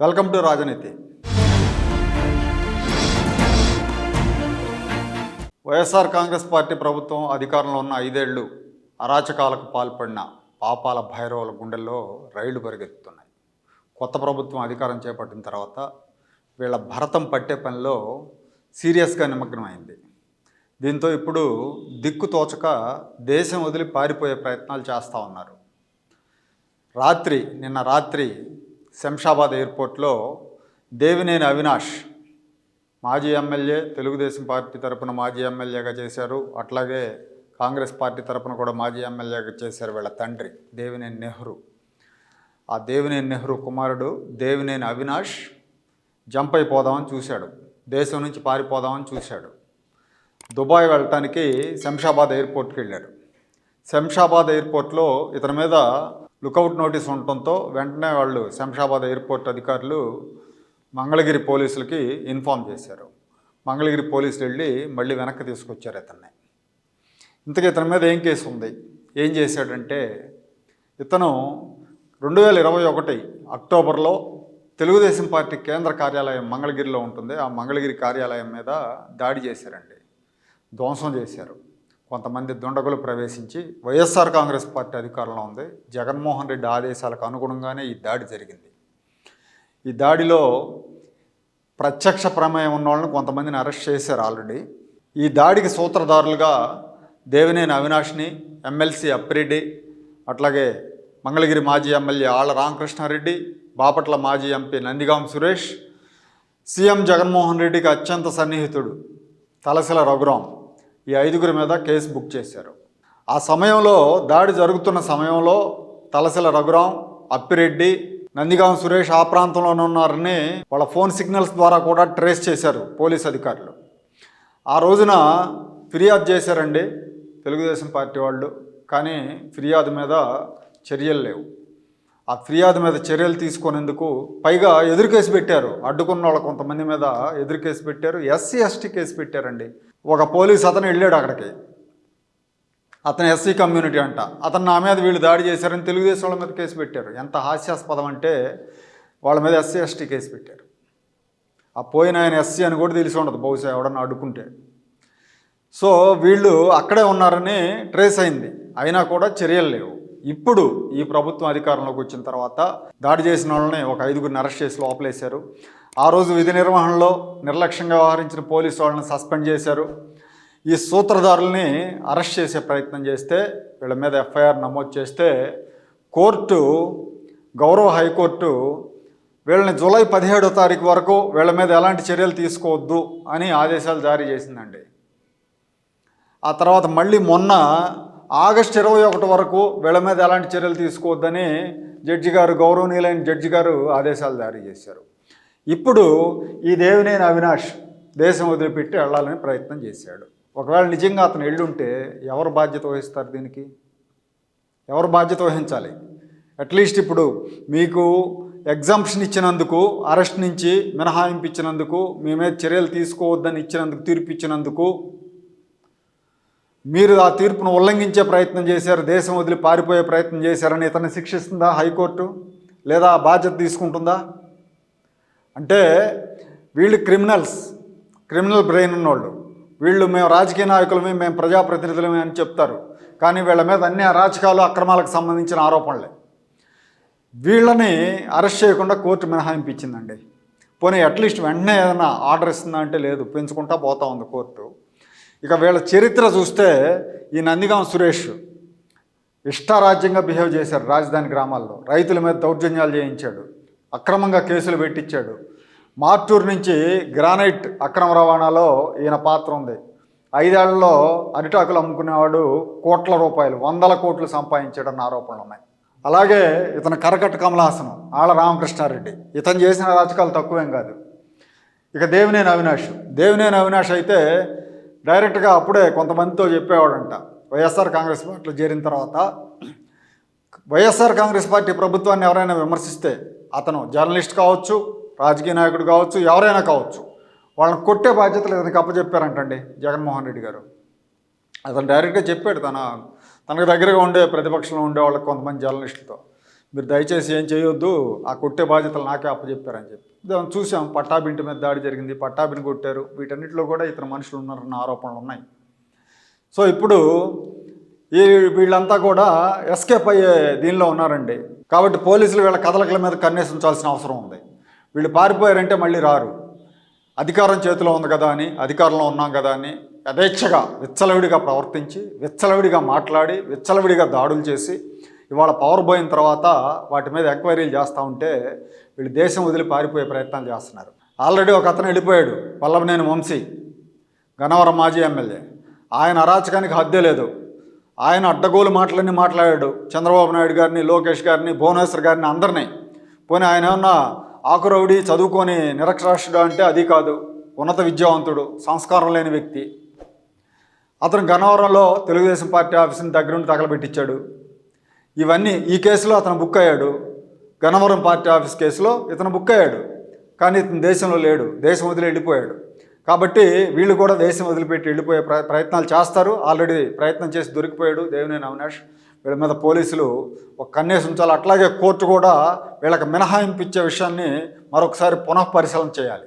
Welcome to రాజనీతి. YSR Congress party ప్రభుత్వం అధికారంలో ఉన్న ఐదేళ్ళు అరాచకాలకు పాల్పడిన పాపాల భైరవుల గుండెల్లో రైళ్ళు పరిగెత్తుతున్నాయి కొత్త ప్రభుత్వం అధికారం చేపట్టిన తర్వాత వీళ్ళ భరతం పట్టే పనిలో సీరియస్గా నిమగ్నమైంది. దీంతో ఇప్పుడు దిక్కు తోచక దేశం వదిలి పారిపోయే ప్రయత్నాలు చేస్తూ ఉన్నారు. రాత్రి నిన్న రాత్రి శంషాబాద్ ఎయిర్పోర్ట్లో దేవినేని అవినాష్ మాజీ ఎమ్మెల్యే తెలుగుదేశం పార్టీ తరపున మాజీ ఎమ్మెల్యేగా చేశారు. అట్లాగే కాంగ్రెస్ పార్టీ తరపున కూడా మాజీ ఎమ్మెల్యేగా చేశారు వీళ్ళ తండ్రి దేవినేని నెహ్రూ. ఆ దేవినేని నెహ్రూ కుమారుడు దేవినేని అవినాష్ జంప్ అయిపోదామని చూశాడు. దేశం నుంచి పారిపోదామని చూశాడు. దుబాయ్ వెళ్ళటానికి శంషాబాద్ ఎయిర్పోర్ట్కి వెళ్ళాడు. శంషాబాద్ ఎయిర్పోర్ట్లో ఇతని మీద లుకౌట్ నోటీస్ ఉండటంతో వెంటనే వాళ్ళు శంషాబాద్ ఎయిర్పోర్ట్ అధికారులు మంగళగిరి పోలీసులకి ఇన్ఫామ్ చేశారు. మంగళగిరి పోలీసులు వెళ్ళి మళ్ళీ వెనక్కి తీసుకొచ్చారు ఇతన్ని. ఇంతకీ ఇతని మీద ఏం కేసు ఉంది? ఏం చేశాడంటే ఇతను రెండు వేల ఇరవై ఒకటి అక్టోబర్లో తెలుగుదేశం పార్టీ కేంద్ర కార్యాలయం మంగళగిరిలో ఉంటుంది. ఆ మంగళగిరి కార్యాలయం మీద దాడి చేశారండి. ధ్వంసం చేశారు. కొంతమంది దుండగులు ప్రవేశించి వైఎస్ఆర్ కాంగ్రెస్ పార్టీ అధికారంలో ఉంది. జగన్మోహన్ రెడ్డి ఆదేశాలకు అనుగుణంగానే ఈ దాడి జరిగింది. ఈ దాడిలో ప్రత్యక్ష ప్రమేయం ఉన్న వాళ్ళని కొంతమందిని అరెస్ట్ చేశారు ఆల్రెడీ. ఈ దాడికి సూత్రధారులుగా దేవినేని అవినాష్ని ఎమ్మెల్సీ అప్పిరెడ్డి అట్లాగే మంగళగిరి మాజీ ఎమ్మెల్యే ఆళ్ళ రామకృష్ణారెడ్డి బాపట్ల మాజీ ఎంపీ నందిగాం సురేష్ సీఎం జగన్మోహన్ రెడ్డికి అత్యంత సన్నిహితుడు తలసిల రఘురాం ఈ ఐదుగురి మీద కేసు బుక్ చేశారు. ఆ సమయంలో దాడి జరుగుతున్న సమయంలో తలసిల రఘురాం అప్పిరెడ్డి నందిగాం సురేష్ ఆ ప్రాంతంలోనే ఉన్నారని వాళ్ళ ఫోన్ సిగ్నల్స్ ద్వారా కూడా ట్రేస్ చేశారు పోలీస్ అధికారులు. ఆ రోజున ఫిర్యాదు చేశారండి తెలుగుదేశం పార్టీ వాళ్ళు కానీ ఫిర్యాదు మీద చర్యలు లేవు. ఆ ఫిర్యాదు మీద చర్యలు తీసుకునేందుకు పైగా ఎదురు కేసు పెట్టారు. అడ్డుకున్న వాళ్ళ కొంతమంది మీద ఎదురు కేసు పెట్టారు. ఎస్సీ ఎస్టీ కేసు పెట్టారండి. ఒక పోలీస్ అతను వెళ్ళాడు అక్కడికి. అతను ఎస్సీ కమ్యూనిటీ అంట. అతను నా మీద వీళ్ళు దాడి చేశారని తెలుగుదేశం వాళ్ళ మీద కేసు పెట్టారు. ఎంత హాస్యాస్పదం అంటే వాళ్ళ మీద ఎస్సీ ఎస్టీ కేసు పెట్టారు. ఆ పోయిన ఆయన ఎస్సీ అని కూడా తెలిసి ఉండదు బహుశా ఎవడన్నా అడ్డుకుంటే. సో వీళ్ళు అక్కడే ఉన్నారని ట్రేస్ అయింది. అయినా కూడా చర్యలు లేవు. ఇప్పుడు ఈ ప్రభుత్వం అధికారంలోకి వచ్చిన తర్వాత దాడి చేసిన వాళ్ళని ఒక ఐదుగురిని అరెస్ట్ చేసి లోపలేశారు. ఆ రోజు విధి నిర్వహణలో నిర్లక్ష్యంగా వ్యవహరించిన పోలీసు వాళ్ళని సస్పెండ్ చేశారు. ఈ సూత్రధారుల్ని అరెస్ట్ చేసే ప్రయత్నం చేస్తే వీళ్ళ మీద ఎఫ్ఐఆర్ నమోదు చేస్తే కోర్టు గౌరవ హైకోర్టు వీళ్ళని జూలై పదిహేడో తారీఖు వరకు వీళ్ళ మీద ఎలాంటి చర్యలు తీసుకోవద్దు అని ఆదేశాలు జారీ చేసిందండి. ఆ తర్వాత మళ్ళీ మొన్న ఆగస్ట్ ఇరవై ఒకటి వరకు వీళ్ళ మీద ఎలాంటి చర్యలు తీసుకోవద్దని జడ్జి గారు గౌరవనీయులైన జడ్జి గారు ఆదేశాలు జారీ చేశారు. ఇప్పుడు ఈ దేవినేని అవినాష్ దేశం వదిలిపెట్టి వెళ్ళాలని ప్రయత్నం చేశాడు. ఒకవేళ నిజంగా అతను వెళ్ళుంటే ఎవరు బాధ్యత వహిస్తారు దీనికి? ఎవరు బాధ్యత వహించాలి? అట్లీస్ట్ ఇప్పుడు మీకు ఎగ్జామ్షన్ ఇచ్చినందుకు అరెస్ట్ నుంచి మినహాయింపు ఇచ్చినందుకు మీ మీద చర్యలు తీసుకోవద్దని ఇచ్చినందుకు తీర్పు ఇచ్చినందుకు మీరు ఆ తీర్పును ఉల్లంఘించే ప్రయత్నం చేశారు దేశం వదిలి పారిపోయే ప్రయత్నం చేశారని ఇతన్ని శిక్షిస్తుందా హైకోర్టు? లేదా బాధ్యత తీసుకుంటుందా? అంటే వీళ్ళు క్రిమినల్స్ క్రిమినల్ బ్రెయిన్ ఉన్నోళ్ళు. వీళ్ళు మేము రాజకీయ నాయకులమే మేము ప్రజాప్రతినిధులమే అని చెప్తారు. కానీ వీళ్ళ మీద అన్ని అరాచకాలు అక్రమాలకు సంబంధించిన ఆరోపణలే. వీళ్ళని అరెస్ట్ చేయకుండా కోర్టు మినహాయింపు ఇచ్చిందండి పోనీ అట్లీస్ట్ వెంటనే ఏదైనా ఆర్డర్ ఇస్తుందా అంటే లేదు పెంచుకుంటా పోతా ఉంది కోర్టు. ఇక వీళ్ళ చరిత్ర చూస్తే ఈ నందిగాం సురేష్ ఇష్టారాజ్యంగా బిహేవ్ చేశారు రాజధాని గ్రామాల్లో. రైతుల మీద దౌర్జన్యాలు చేయించాడు. అక్రమంగా కేసులు పెట్టించాడు. మార్టూర్ నుంచి గ్రానైట్ అక్రమ రవాణాలో ఈయన పాత్ర ఉంది. ఐదేళ్ళలో అరిటాకులు అమ్ముకునేవాడు కోట్ల రూపాయలు వందల కోట్లు సంపాదించాడన్న ఆరోపణలు ఉన్నాయి. అలాగే ఇతను కరకట్ట కమలాసనం ఆళ్ళ రామకృష్ణారెడ్డి. ఇతను చేసిన రాజకాలు తక్కువేం కాదు. ఇక దేవినేని అవినాష్. దేవినేని అవినాష్ అయితే డైరెక్ట్గా అప్పుడే కొంతమందితో చెప్పేవాడంట. వైఎస్ఆర్ కాంగ్రెస్ పార్టీలో చేరిన తర్వాత వైఎస్ఆర్ కాంగ్రెస్ పార్టీ ప్రభుత్వాన్ని ఎవరైనా విమర్శిస్తే అతను జర్నలిస్ట్ కావచ్చు రాజకీయ నాయకుడు కావచ్చు ఎవరైనా కావచ్చు వాళ్ళని కొట్టే బాధ్యతలు ఇతనికి అప్పచెప్పారంటండి జగన్మోహన్ రెడ్డి గారు. అతను డైరెక్ట్గా చెప్పాడు తన తనకు దగ్గరగా ఉండే ప్రతిపక్షంలో ఉండే వాళ్ళకి కొంతమంది జర్నలిస్టులతో మీరు దయచేసి ఏం చేయొద్దు ఆ కొట్టే బాధ్యతలు నాకే అప్పచెప్పారని చెప్పి. చూసాం. పట్టాబింటి మీద దాడి జరిగింది. పట్టాబిని కొట్టారు. వీటన్నిటిలో కూడా ఇతర మనుషులు ఉన్నారన్న ఆరోపణలు ఉన్నాయి. సో ఇప్పుడు ఈ వీళ్ళంతా కూడా ఎస్కేప్ అయ్యే దీనిలో ఉన్నారండి. కాబట్టి పోలీసులు వీళ్ళ కదలకల మీద కన్నేసి ఉంచాల్సిన అవసరం ఉంది. వీళ్ళు పారిపోయారంటే మళ్ళీ రారు. అధికారం చేతిలో ఉంది కదా అని అధికారంలో ఉన్నాం కదా అని యథేచ్ఛగా విచ్చలవిడిగా ప్రవర్తించి విచ్చలవిడిగా మాట్లాడి విచ్చలవిడిగా దాడులు చేసి ఇవాళ పవర్ పోయిన తర్వాత వాటి మీద ఎంక్వైరీలు చేస్తూ ఉంటే వీళ్ళు దేశం వదిలి పారిపోయే ప్రయత్నాలు చేస్తున్నారు. ఆల్రెడీ ఒక అతను వెళ్ళిపోయాడు వల్లభనేని వంశీ గన్నవరం మాజీ ఎమ్మెల్యే. ఆయన అరాచకానికి హద్దే లేదు. ఆయన అడ్డగోలు మాటలన్నీ మాట్లాడాడు. చంద్రబాబు నాయుడు గారిని లోకేష్ గారిని భువనేశ్వర్ గారిని అందరినీ. పోనీ ఆయన ఏమన్నా ఆకురవుడి చదువుకొని నిరక్షరాస్యుడు అంటే అది కాదు. ఉన్నత విద్యావంతుడు సంస్కారం లేని వ్యక్తి. అతను గన్నవరంలో తెలుగుదేశం పార్టీ ఆఫీసుని దగ్గరుండి తగలబెట్టించాడు ఇవన్నీ ఈ కేసులో అతను బుక్ అయ్యాడు. గన్నవరం పార్టీ ఆఫీస్ కేసులో ఇతను బుక్ అయ్యాడు. కానీ ఇతను దేశంలో లేడు. దేశం వదిలి వెళ్ళిపోయాడు. కాబట్టి వీళ్ళు కూడా దేశం వదిలిపెట్టి వెళ్ళిపోయే ప్రయత్నాలు చేస్తారు. ఆల్రెడీ ప్రయత్నం చేసి దొరికిపోయాడు దేవినేని అవినాష్. వీళ్ళ మీద పోలీసులు ఒక కన్నేసి ఉంచాలి. అట్లాగే కోర్టు కూడా వీళ్ళకి మినహాయింపు ఇచ్చే విషయాన్ని మరొకసారి పునఃపరిశీలన చేయాలి.